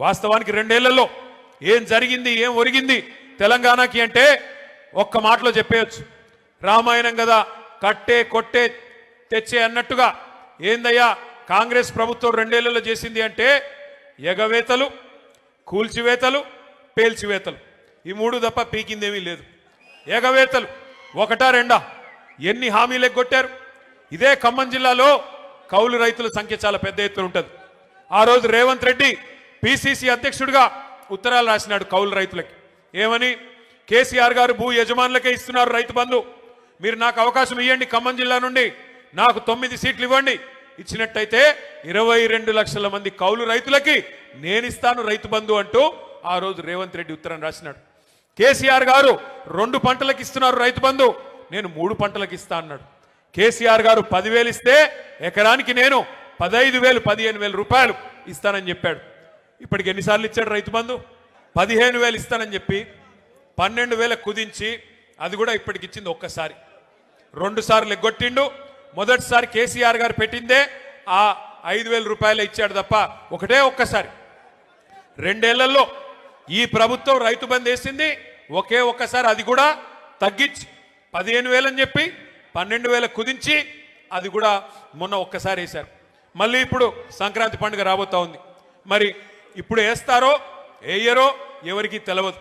వాస్తవానికి రెండేళ్ళలో ఏం జరిగింది ఏం ఒరిగింది తెలంగాణకి అంటే ఒక్క మాటలో చెప్పేయచ్చు. రామాయణం కదా కట్టే కొట్టే తెచ్చే అన్నట్టుగా ఏందయ్యా కాంగ్రెస్ ప్రభుత్వం రెండేళ్ళలో చేసింది అంటే ఎగవేతలు కూల్చివేతలు పేల్చివేతలు. ఈ మూడు తప్ప పీకిందేమీ లేదు. ఎగవేతలు ఒకటా రెండా? ఎన్ని హామీలు ఎగ్గొట్టారు ఇదే ఖమ్మం జిల్లాలో కౌలు రైతుల సంఖ్య చాలా పెద్ద ఎత్తున ఉంటుంది. ఆ రోజు రేవంత్ రెడ్డి పిసిసి అధ్యక్షుడిగా ఉత్తరాలు రాసినాడు కౌలు రైతులకి. ఏమని? కేసీఆర్ గారు భూ యజమానులకే ఇస్తున్నారు రైతు బంధు. మీరు నాకు అవకాశం ఇవ్వండి ఖమ్మం జిల్లా నుండి. నాకు తొమ్మిది సీట్లు ఇవ్వండి. ఇచ్చినట్టయితే ఇరవై రెండు లక్షల మంది కౌలు రైతులకి నేను ఇస్తాను రైతు బంధు అంటూ ఆ రోజు రేవంత్ రెడ్డి ఉత్తరం రాసినాడు. కేసీఆర్ గారు రెండు పంటలకు ఇస్తున్నారు రైతు బంధు. నేను మూడు పంటలకు ఇస్తా అన్నాడు. కేసీఆర్ గారు పదివేలు ఇస్తే ఎకరానికి నేను పదహైదు వేలు పదిహేను వేలు రూపాయలు ఇస్తానని చెప్పాడు. ఇప్పటికి ఎన్నిసార్లు ఇచ్చాడు రైతు బంధు? పదిహేను వేలు ఇస్తానని చెప్పి పన్నెండు వేల కుదించి అది కూడా ఇప్పటికి ఇచ్చింది ఒక్కసారి. రెండు సార్లు ఎగ్గొట్టిండు. మొదటిసారి కేసీఆర్ గారు పెట్టిందే ఆ ఐదు వేల రూపాయలు ఇచ్చాడు తప్ప ఒకటే ఒక్కసారి. రెండేళ్ళలో ఈ ప్రభుత్వం రైతు బంద్ వేసింది ఒకే ఒక్కసారి అది కూడా తగ్గించి పదిహేను వేలని చెప్పి పన్నెండు వేల కుదించి అది కూడా మొన్న ఒక్కసారి వేశారు. మళ్ళీ ఇప్పుడు సంక్రాంతి పండుగ రాబోతా ఉంది. మరి ఇప్పుడు వేస్తారో వేయరో ఎవరికి తెలియదు